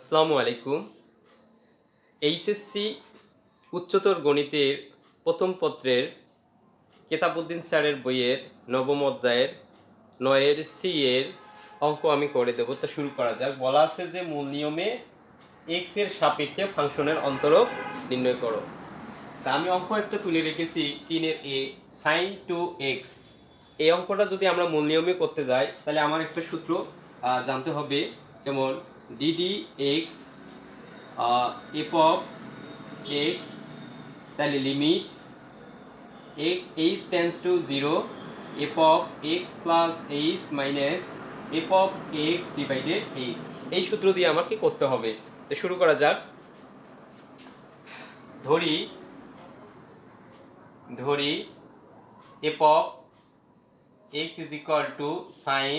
আসসালামু আলাইকুম। এইচএসসি উচ্চতর গণিতের প্রথম পত্রের কেতাবুদ্দিন স্যারের বইয়ের নবম অধ্যায়ের নয়ের সি এর অঙ্ক আমি করে দেবো। তা শুরু করা যাক। বলা আছে যে মূল নিয়মে এক্সের সাপেক্ষে ফাংশনের অন্তরক নির্ণয় করো। তা আমি অঙ্ক একটা তুলে রেখেছি তিনের এ সাইন টু এক্স এই অঙ্কটা যদি আমরা মূল নিয়মে করতে যাই, তাহলে আমার একটা সূত্র জানতে হবে। যেমন d d x f of x তাহলে limit h tends to zero f of x plus h minus f of x divided h এই সূত্র দিয়ে আমাকে করতে হবে। তো শুরু করা যাক। ধরি ধরি F of X is equal to sine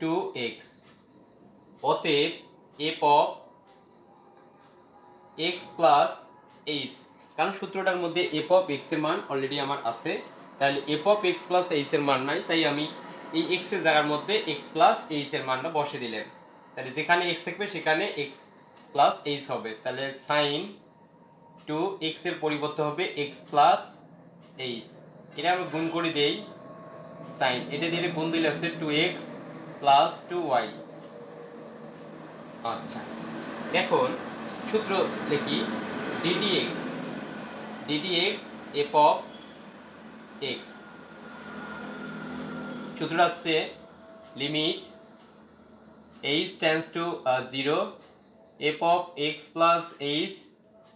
two X অতএব F of X plus H কারণ সূত্রটার মধ্যে এফ অফ এক্সের মান অলরেডি আমার আছে, তাহলে F of X plus H এর মান নাই, তাই আমি এই এক্সের জায়গার মধ্যে এক্স প্লাস এইচ এর মানটা বসে দিলেন তাহলে যেখানে এক্স থাকবে সেখানে এক্স প্লাস এইচ হবে, তাহলে সাইন টু এক্সের পরিবর্তে হবে এক্স প্লাস এইচ এটা আমি গুণ করে দেই সাইন এটা দিয়ে গুণ দিলে হচ্ছে two x plus two y আচ্ছা এখন সূত্র লিখি ddx ddx f of x সূত্রটা হচ্ছে limit tends to uh, 0 f of x plus h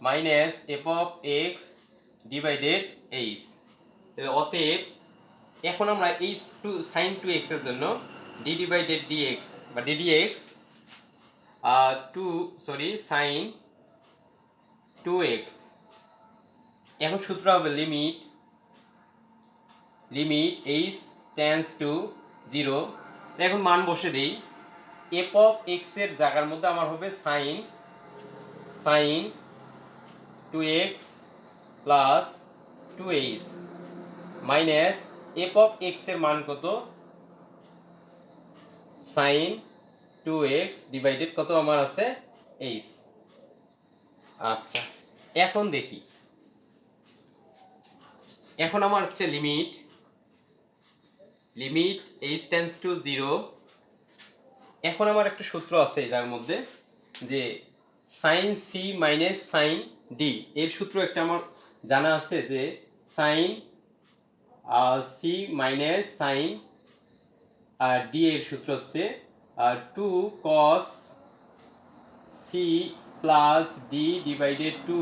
minus f of x divided h অতএব এখন আমরা h টু sin টু এর জন্য d divided dx বা ddx to sorry sine two x এখন সূত্র হবে limit limit h tends to zero এখন মান বসে দিই। এফ অফ এক্সের জায়গার মধ্যে আমার হবে sine sine two x plus two h minus f of এক্সের মান কত? সাইন টু এক্স ডিভাইডেড কত আমার আছে? এইচ আচ্ছা এখন দেখি। এখন আমার হচ্ছে limit limit h tends to zero এখন আমার একটা সূত্র আছে যার মধ্যে যে sine c minus sine d এর সূত্র একটা আমার জানা আছে যে সাইন সি মাইনাস সাইন আর ডি এর সূত্র হচ্ছে two cos c plus d divided two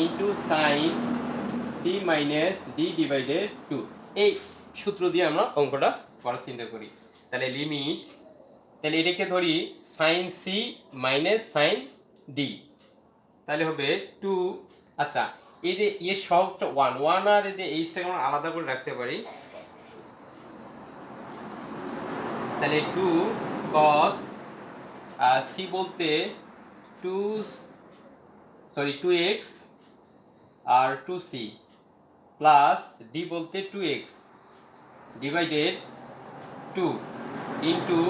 into sine c minus d divided two এই সূত্র দিয়ে আমরা অঙ্কটা করার চিন্তা করি। তাহলে লিমিট তাহলে এটাকে ধরি sine c minus sine d তাহলে হবে টু আচ্ছা যে এর সবটা ওয়ান ওয়ান আর এই যে এইচটাকে আমরা আলাদা করে রাখতে পারি। তাহলে টু কস সি বলতে টু সরি টু এক্স আর টু সি প্লাস ডি বলতে two x divided two into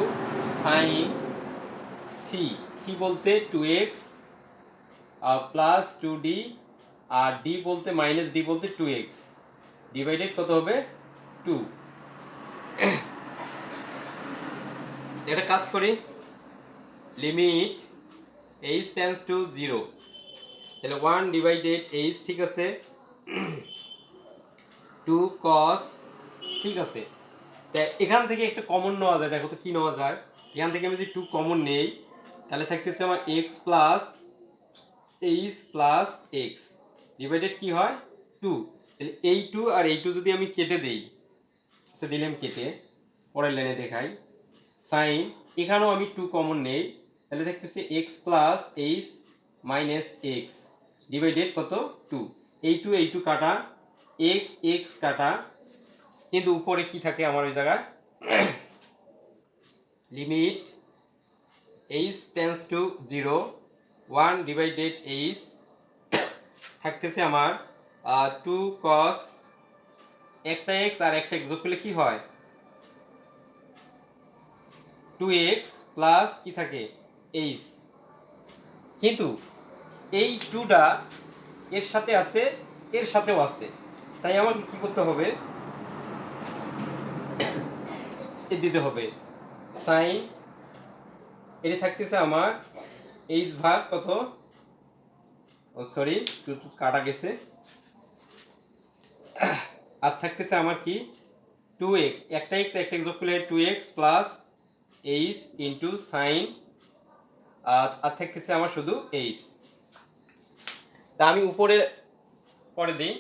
sine c c বলতে two x plus two d আর ডি বলতে মাইনাস ডি বলতে টু এক্স ডিভাইডেড কত হবে? টু একটা কাজ করি। Limit h tends to zero তাহলে ওয়ান ডিভাইডেড এইচ ঠিক আছে। টু কস ঠিক আছে। তা এখান থেকে একটা কমন নেওয়া যায়, দেখো তো কি নেওয়া যায়। এখান থেকে আমি যদি টু কমন নেই, তাহলে থাকতেছে আমার x plus h plus x divided কি হয়? টু তাহলে এই টু আর এই টু যদি আমি কেটে দেই সে দিলাম কেটে, পরের লাইনে দেখাই। সাইন এখানেও আমি টু কমন নেই। তাহলে দেখতেছি x plus h minus x divided কত টু এই টু এই টু কাটা এক্স এক্স কাটা। কিন্তু উপরে কি থাকে আমার ওই জায়গায়? Limit h tends to zero one divided h থাকতেছে আমার টু কস একটা এক্স আর একটা এক্স যোগ করলে কি হয়? টু এক্স প্লাস কি থাকে? এইচ কিন্তু এই টুটা এর সাথে আছে, এর সাথেও আছে। তাই আমাকে কি করতে হবে? এ দিতে হবে। সাইন এটা থাকতেছে আমার এইচ ভাগ কত? ও সরি কাটা গেছে। আর থাকতেছে আমার কি? টু এক্স একটা এক্স একটা এক্স যোগ two x plus h into sine আর থাকতেছে আমার শুধু এইচ তা আমি উপরে, পরে দিই।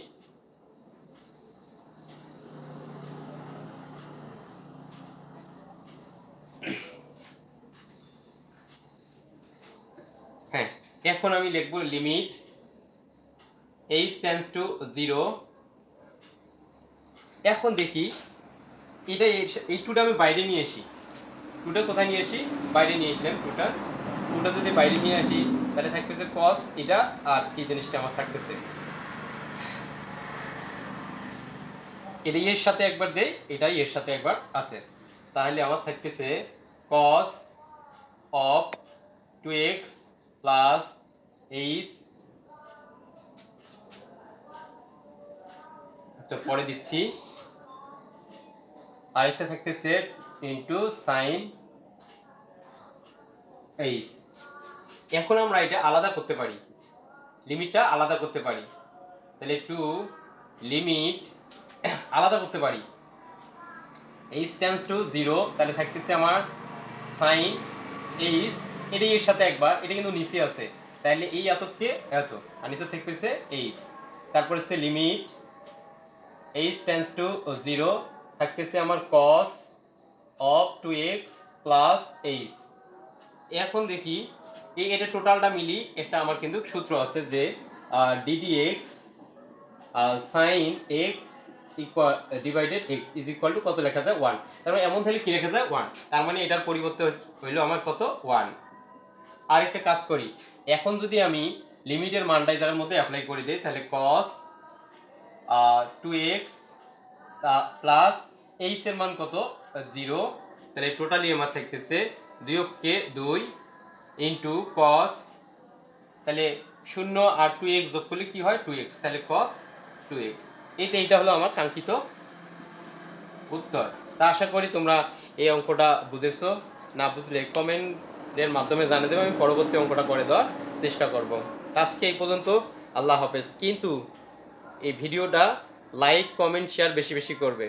হ্যাঁ এখন আমি লিখব limit h tends to zero এখন দেখি, এটা এই টুটা আমি বাইরে নিয়ে আসি। টুটা কোথায় নিয়ে আসি? বাইরে নিয়ে আসলাম টুটা টুটা যদি বাইরে নিয়ে আসি, তাহলে থাকতেছে কস এটা আর এই জিনিসটা আমার থাকতেছে। এটা এর সাথে একবার দেই, এটা এর সাথে একবার আছে। তাহলে আমার থাকতেছে cos of two x plus h তো পরে দিচ্ছি। আরেকটা থাকতেছে ইন্টু সাইন এইচ এখন আমরা এটা আলাদা করতে পারি। লিমিটটা আলাদা করতে পারি। তাহলে টু লিমিট আলাদা করতে পারি। এইচ টেন্স টু জিরো তাহলে থাকতেছে আমার সাইন এইচ এটা এর সাথে একবার, এটা কিন্তু নিচে আছে। তাহলে এই এতকে এত, আর নিচে থাকতেছে এইচ তারপরে হচ্ছে limit h tends to zero থাকতেছে আমার cos of two x plus h এখন দেখি, এই এটা টোটালটা মিলি, এটা আমার কিন্তু সূত্র আছে যে d d x sine x equal divided x is equal to কত লেখা যায়? ওয়ান তার মানে এমন তাহলে কি লেখা যায়? ওয়ান তার মানে এটার পরিবর্তে হইল আমার কত? ওয়ান আরেকটা কাজ করি। এখন যদি আমি লিমিটের মানটা জায়গার মধ্যে অ্যাপ্লাই করে দিই, তাহলে cos two x plus h এর মান কত? জিরো তাহলে টোটালি আমার থাকতেছে দুই কে দুই ইন্টু কস তাহলে শূন্য আর টু এক্স যোগ করলে কি হয়? টু এক্স তাহলে কস টু এক্স এইটা এইটা হলো আমার কাঙ্ক্ষিত উত্তর। তা আশা করি তোমরা এই অঙ্কটা বুঝেছ। না বুঝলে কমেন্টের মাধ্যমে জানিয়ে দেবে। আমি পরবর্তী অঙ্কটা করে দেওয়ার চেষ্টা করব। আজকে এই পর্যন্ত আল্লাহ হাফেজ। কিন্তু এই ভিডিওটা লাইক কমেন্ট শেয়ার বেশি বেশি করবে।